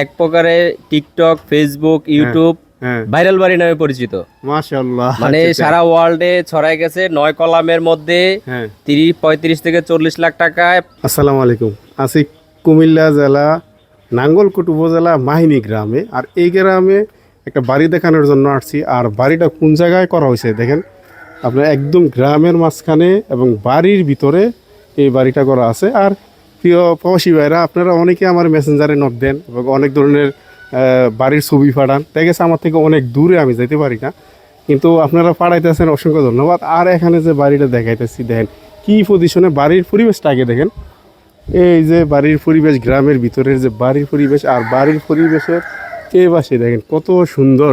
এক প্রকারে TikTok Facebook YouTube হ্যাঁ। ভাইরাল বাড়ি নামে পরিচিত। মাশাআল্লাহ। মানে আচ্ছা, আচ্ছা। সারা ওয়ার্ল্ডে ছড়াই গেছে নয় কলামের মধ্যে হ্যাঁ। তিরিশ পঁয়ত্রিশ থেকে চল্লিশ লাখ টাকায়। আসসালামু আলাইকুম। আছি কুমিল্লা জেলা নাঙ্গলকোট উপজেলা মাহিনী গ্রামে। আর এই গ্রামে একটা বাড়ি দেখানোর জন্য আসছি। আর বাড়িটা কোন জায়গায় করা হয়েছে দেখেন? আপনার একদম গ্রামের মাঝখানে এবং বাড়ির ভিতরে এই বাড়িটা করা আছে। আর প্রিয় প্রবাসী ভাইরা, আপনারা অনেকে আমার মেসেঞ্জারে নক দেন এবং অনেক ধরনের বাড়ির ছবি পাঠান। তাই গেছে আমার থেকে অনেক দূরে আমি যেতে পারি না। কিন্তু আপনারা পাঠাইতেছেন, অসংখ্য ধন্যবাদ। আর এখানে যে বাড়িটা দেখাইতেছি, দেখেন কি পজিশনে বাড়ির পরিবেশটা আগে দেখেন। এই যে বাড়ির পরিবেশ, গ্রামের ভিতরের যে বাড়ির পরিবেশ আর বাড়ির পরিবেশের এই পাশে দেখেন কত সুন্দর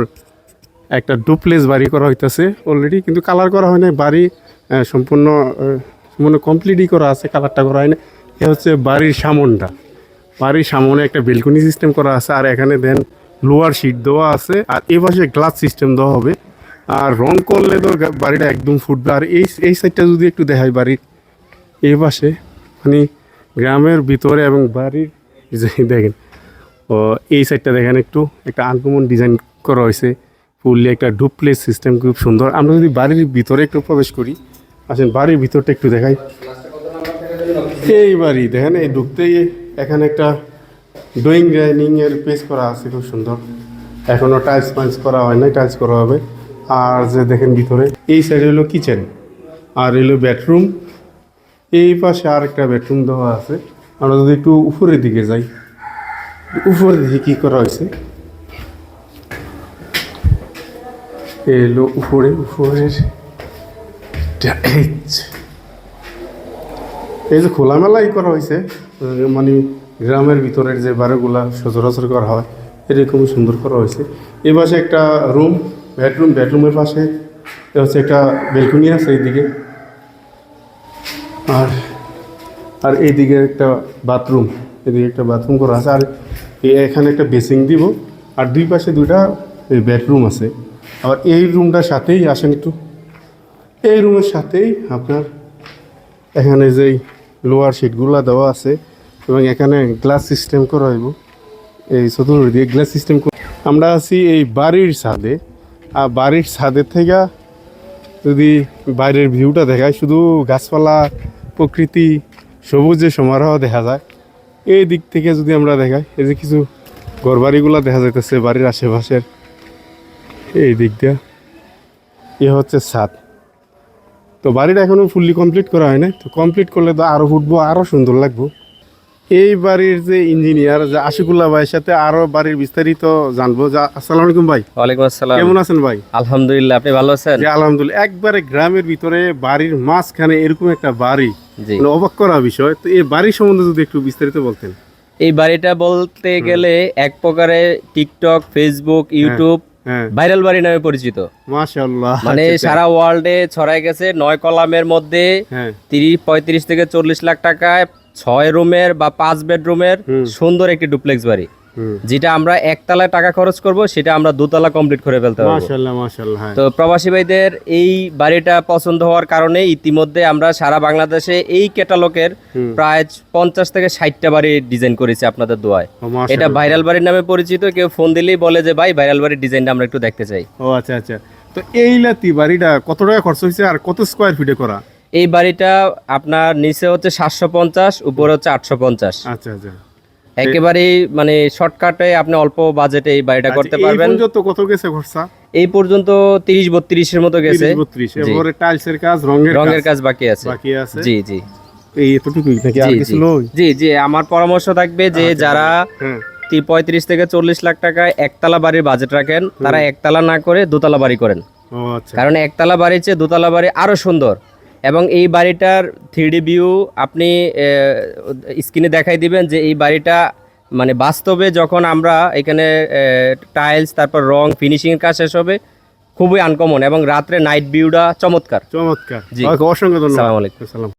একটা ডুপ্লেস বাড়ি করা হইতেছে অলরেডি কিন্তু কালার করা হয় না বাড়ি সম্পূর্ণ সম্পূর্ণ কমপ্লিটই করা আছে কালারটা করা হয় না এ হচ্ছে বাড়ির সামনটা। বাড়ির সামনে একটা বেলকনি সিস্টেম করা আছে, আর এখানে দেন লোয়ার শিট দেওয়া আছে, আর এ পাশে গ্লাস সিস্টেম দেওয়া হবে। আর রং করলে তো বাড়িটা একদম ফুটবে। আর এই এই সাইডটা যদি একটু দেখাই বাড়ির এই পাশে মানে গ্রামের ভিতরে এবং বাড়ির দেখেন, ও, এই সাইডটা দেখেন একটু, একটা আনকমন ডিজাইন করা হয়েছে। ফুললি একটা ডুপ্লেস সিস্টেম খুব সুন্দর। আমরা যদি বাড়ির ভিতরে একটু প্রবেশ করি, আসেন বাড়ির ভিতরটা একটু দেখাই। এই বাড়ি, দেখেন, এই ঢুকতেই এখানে একটা ড্রয়িং ডাইনিং এর পেজ করা আছে, খুব সুন্দর। এখনও টাইলস মাইলস করা হয় না টাইলস করা হবে। আর যে দেখেন ভিতরে, এই সাইডে হলো কিচেন আর হলো বেডরুম এই পাশে আর একটা বেডরুম দেওয়া আছে। আমরা যদি একটু উপরের দিকে যাই, উপরের দিকে কি করা হয়েছে? এলো উপরে, উপরের। এই যে খোলামেলাই করা হয়েছে মানে গ্রামের ভিতরের যে বাড়িগুলা সচরাচর করা হয় এরকম সুন্দর করা হয়েছে। এই পাশে একটা রুম বেডরুম বেডরুমের পাশে, এ হচ্ছে একটা বেলকনি আছে এইদিকে। আর আর এইদিকে একটা বাথরুম এদিকে একটা বাথরুম করা আছে। আর এখানে একটা বেসিং দিব, আর দুই পাশে দুইটা বেডরুম আছে। আবার এই রুমটার সাথেই আসেন একটু। এই রুমের সাথেই আপনার এখানে যেই লোয়ার শিটগুলো দেওয়া আছে এবং এখানে গ্লাস সিস্টেম করা হইব। এই চতুর্দিকে গ্লাস সিস্টেম আমরা আছি এই বাড়ির ছাদে। আর বাড়ির ছাদের থেকে যদি বাইরের ভিউটা দেখায়, শুধু গাছপালা, প্রকৃতি, সবুজে সমারোহ দেখা যায়। এই দিক থেকে যদি আমরা দেখাই, এই যে কিছু ঘরবাড়িগুলো দেখা যাইতেছে বাড়ির আশেপাশের। এই দিক দিয়ে। এ হচ্ছে ছাদ। তো বাড়িটা এখনও ফুললি কমপ্লিট করা হয় না তো কমপ্লিট করলে তো আরও ফুটবো আরও সুন্দর লাগবো। এই বাড়ির যে ইঞ্জিনিয়ার যে আশিকুল্লাহ ভাইয়ের সাথে আরও বাড়ির বিস্তারিত জানব। যা আসসালামু আলাইকুম ভাই। ওয়ালাইকুম আসসালাম। কেমন আছেন ভাই? আলহামদুলিল্লাহ আপনি ভালো আছেন? আলহামদুলিল্লাহ। একবারে গ্রামের ভিতরে বাড়ির মাঝখানে এরকম একটা বাড়ি মানে অবাক করা বিষয়। তো এই বাড়ির সম্বন্ধে যদি একটু বিস্তারিত বলতেন। এই বাড়িটা বলতে গেলে এক প্রকারে টিকটক ফেসবুক ইউটিউব ভাইরাল বাড়ি নামে পরিচিত। মাশাআল্লাহ মানে আচ্ছা, আচ্ছা। সারা ওয়ার্ল্ডে ছড়াই গেছে নয় কলামের মধ্যে হ্যাঁ। তিরিশ পঁয়ত্রিশ থেকে চল্লিশ লাখ টাকায় ছয় রুমের বা পাঁচ বেডরুমের সুন্দর একটি ডুপ্লেক্স বাড়ি। যেটা আমরা একতলায় টাকা খরচ করব সেটা আমরা দুতলা কমপ্লিট করে ফেলতে পারব। মাশাআল্লাহ মাশাআল্লাহ হ্যাঁ। তো প্রবাসী ভাইদের এই বাড়িটা পছন্দ হওয়ার কারণে ইতিমধ্যে আমরা সারা বাংলাদেশে এই ক্যাটালগের। প্রায় পঞ্চাশ থেকে ষাটটা বাড়ি ডিজাইন করেছি আপনাদের দোয়ায়। এটা ভাইরাল বাড়ির নামে পরিচিত কেউ ফোন দিলেই বলে যে ভাই ভাইরাল বাড়ির ডিজাইনটা আমরা একটু দেখতে চাই। ও আচ্ছা আচ্ছা। তো এই লাতি বাড়িটা কত টাকা খরচ হয়েছে আর কত স্কোয়ার ফিটে করা? এই বাড়িটা আপনার নিচে হচ্ছে সাতশো পঞ্চাশ উপরে হচ্ছে আটশো পঞ্চাশ। আচ্ছা আচ্ছা। একেবারেই মানে শর্টকাটে আপনি অল্প বাজেটে এই বাড়িটা করতে আচ্ছা, এই পারবেন। পর্যন্ত কত গেছে খরচা? এই পর্যন্ত তিরিশ বত্রিশের মতো গেছে। তিরিশ বত্রিশ। এরপরে টাইলসের কাজ রঙের রঙের কাজ বাকি আছে। বাকি আছে। জি জি। এই এতটুকুই নাকি আর কিছু। লই জি জি আমার পরামর্শ থাকবে যে যারা হ্যাঁ। পঁয়ত্রিশ থেকে চল্লিশ লাখ টাকায় একতলা বাড়ির বাজেট রাখেন তারা একতলা না করে দোতলা বাড়ি করেন। আচ্ছা। কারণ একতলা বাড়ির চেয়ে দোতলা বাড়ি আরও সুন্দর। এবং এই বাড়িটার থ্রিডি ভিউ আপনি স্ক্রিনে দেখাই দিবেন যে এই বাড়িটা মানে বাস্তবে যখন আমরা এখানে টাইলস তারপর রং ফিনিশিং কাজ শেষ হবে খুবই আনকমন এবং রাত্রে নাইট ভিউটা চমৎকার চমৎকার জি। অসংখ্য ধন্যবাদ আলাইকুম।